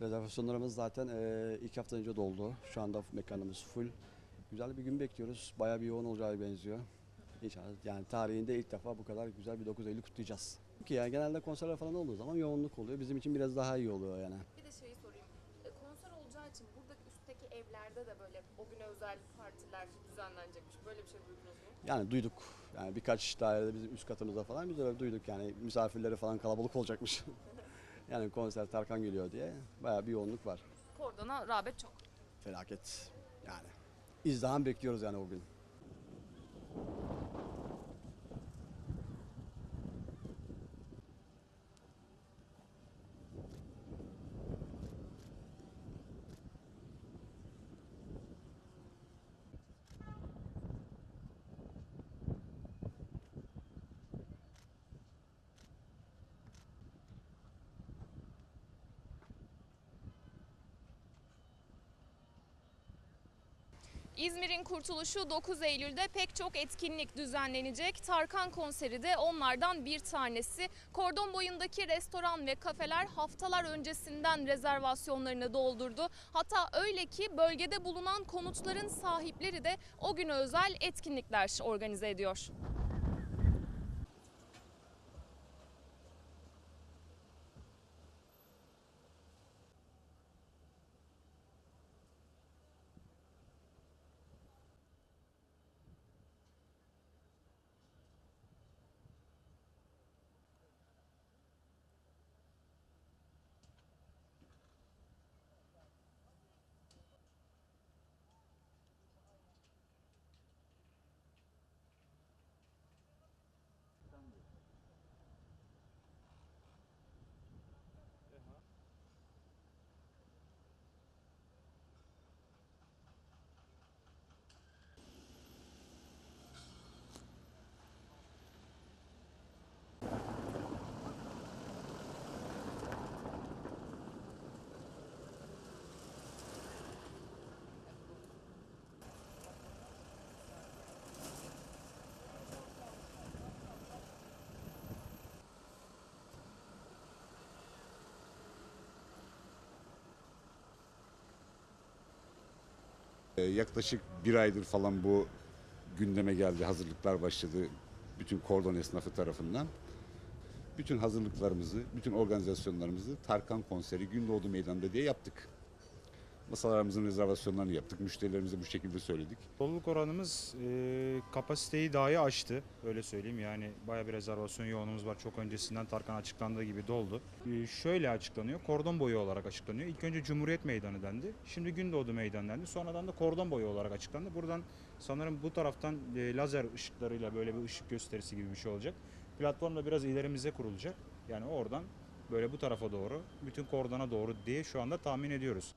Rezervasyonlarımız zaten e, ilk hafta önce doldu. Şu anda mekanımız full. Güzel bir gün bekliyoruz. Bayağı bir yoğun olacağı benziyor. İnşallah yani tarihinde ilk defa bu kadar güzel bir 9 Eylül kutlayacağız. Ki yani genelde konserler falan olduğu zaman yoğunluk oluyor. Bizim için biraz daha iyi oluyor yani. Bir de şeyi sorayım. E, konser olacağı için buradaki üstteki evlerde de böyle o güne özel partiler düzenlenecekmiş. Böyle bir şey duydunuz mu? Yani duyduk. Yani birkaç dairede bizim üst katımızda falan biz öyle duyduk yani misafirleri falan kalabalık olacakmış. yani konser Tarkan geliyor diye bayağı bir yoğunluk var. Kordona rağbet çok. Felaket yani. İzdiham bekliyoruz yani o gün. İzmir'in kurtuluşu 9 Eylül'de pek çok etkinlik düzenlenecek. Tarkan konseri de onlardan bir tanesi. Kordon boyundaki restoran ve kafeler haftalar öncesinden rezervasyonlarını doldurdu. Hatta öyle ki bölgede bulunan konutların sahipleri de o güne özel etkinlikler organize ediyor. Yaklaşık bir aydır falan bu gündeme geldi. Hazırlıklar başladı bütün kordon esnafı tarafından. Bütün hazırlıklarımızı, bütün organizasyonlarımızı Tarkan konseri Gündoğdu Meydanı'nda diye yaptık. Masalarımızın rezervasyonlarını yaptık. Müşterilerimize bu şekilde söyledik. Doluluk oranımız e, kapasiteyi dahi aştı. Öyle söyleyeyim yani bayağı bir rezervasyon yoğunluğumuz var. Çok öncesinden Tarkan açıklandığı gibi doldu. E, şöyle açıklanıyor. Kordon boyu olarak açıklanıyor. İlk önce Cumhuriyet Meydanı dendi. Şimdi Gündoğdu Meydanı dendi. Sonradan da kordon boyu olarak açıklandı. Buradan sanırım bu taraftan e, lazer ışıklarıyla böyle bir ışık gösterisi gibi bir şey olacak. Platform da biraz ilerimize kurulacak. Yani oradan böyle bu tarafa doğru, bütün kordona doğru diye şu anda tahmin ediyoruz.